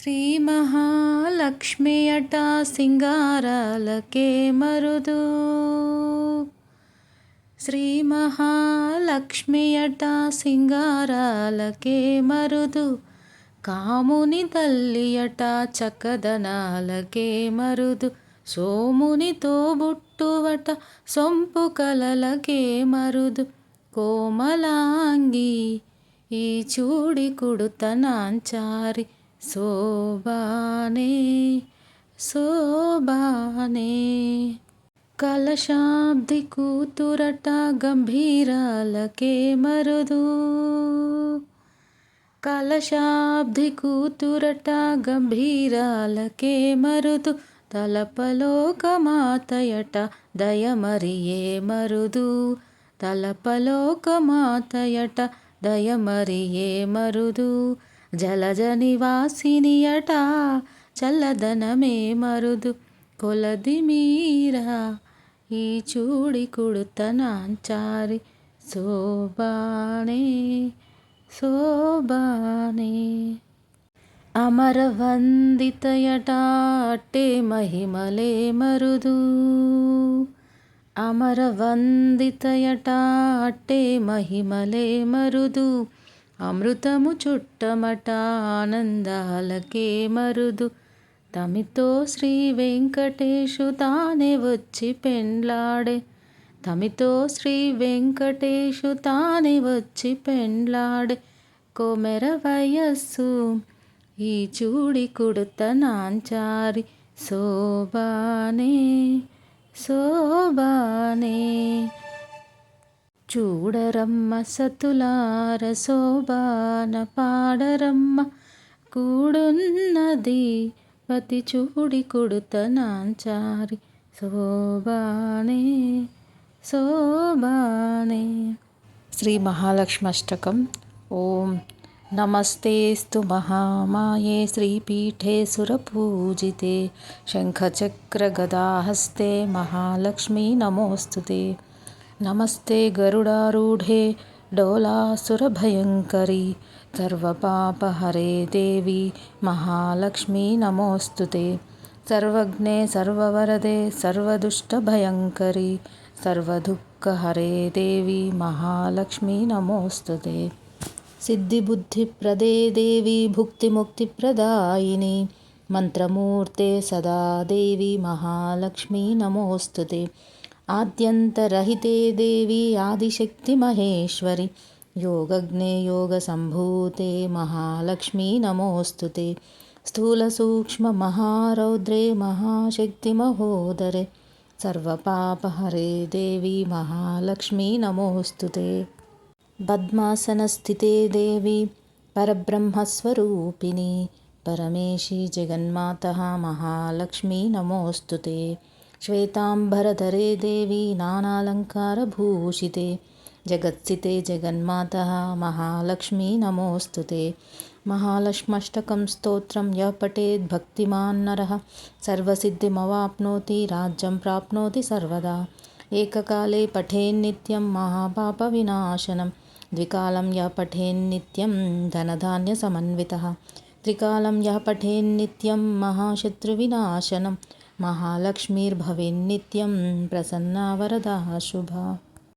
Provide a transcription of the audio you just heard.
శ్రీ మహాలక్ష్మి అట సింగారాలకే మరుదు. శ్రీ మహాలక్ష్మి అట సింగారాలకే మరుదు. కాముని తల్లి అట చక్కదనాలకే మరుదు. సోమునితో బుట్టువట సొంపు కలలకే మరుదు. కోమలాంగి ఈ చూడి కుడుతనాంచారి శోభానే శోభానే. కలశాబ్ది కూతురట గంభీరాలకే మరుదు. కలశాబ్ది కూతురట గంభీరాలకే మరుదు. తలపలోకమాతయట దయమరియే మరుదు. తలపలోకమాతయట దయమరియే మరుదు. జలజ నివాసినియట చల్లదనమే మరుదు. కొలది మీరా ఈ చూడి కుడుతనాంచారి శోభానే శోభానే. అమరవందితయట మహిమలే మరుదు. అమరవందితయట మహిమలే మరుదు. అమృతము చుట్టమట ఆనందాలకే మరుదు. తమితో శ్రీ వెంకటేశు తానే వచ్చి పెండ్లాడే. తమితో శ్రీ వెంకటేశు తానే వచ్చి పెండ్లాడే. కొమెర వయస్సు ఈ చూడి కుడత నాంచారి. శోభానే శోభానే. చూడరమ్మ సతులార శోభాన పాడరమ్మ. కూడున్నది పతి చూడి కొడుతనాంచారి శోభానే శోభానే. శ్రీ మహాలక్ష్మి అష్టకం ఓం నమస్తేస్తు మహామాయే శ్రీపీఠే సురపూజితే శంఖచక్రగదాహస్తే మహాలక్ష్మీ నమోస్తుతే. नमस्ते गरुडारूढे डोलासुरभयङ्करि सर्वपापहरे देवि महालक्ष्मी नमोऽस्तु ते। सर्वज्ञे सर्ववरदे सर्वदुष्टभयङ्करि सर्वदुःखहरे देवि महालक्ष्मी नमोऽस्तु ते। सिद्धिबुद्धिप्रदे देवि भुक्तिमुक्तिप्रदायिनि मन्त्रमूर्ते सदा देवि महालक्ष्मी नमोऽस्तु ते। आद्यन्तरहिते देवी आदिशक्तिमहेश्वरि। योगज्ञे योगसम्भूते महालक्ष्मी नमोऽस्तु ते। स्थूलसूक्ष्ममहारौद्रे महाशक्तिमहोदरे। सर्वपापहरे देवी महालक्ष्मी नमोऽस्तु ते। पद्मासनस्थिते देवी परब्रह्मस्वरूपिणी। परमेशी जगन्मातः महालक्ष्मी नमोऽस्तु ते। శ్వేతాంబరధరే దేవి నానాలంకారభూషితే జగత్సితే జగన్మాతः మహాలక్ష్మీ నమోస్తుతే. మహాలక్ష్మష్టకం స్తోత్రం యः పఠేద్భక్తిమాన్ నరः సర్వసిద్ధిమవాప్నోతి రాజ్యం ప్రాప్నోతి సర్వదా. ఏకకాలే పఠేన్నిత్యం మహాపాపవినాశనం ద్వికాలం యः పఠేన్నిత్యం ధనధాన్యసమన్వితः త్రికాలం యः పఠేన్నిత్యం మహాశత్రువినాశనం महालक्ष्मीर्भवेन्नित्यं प्रसन्ना वरदा शुभा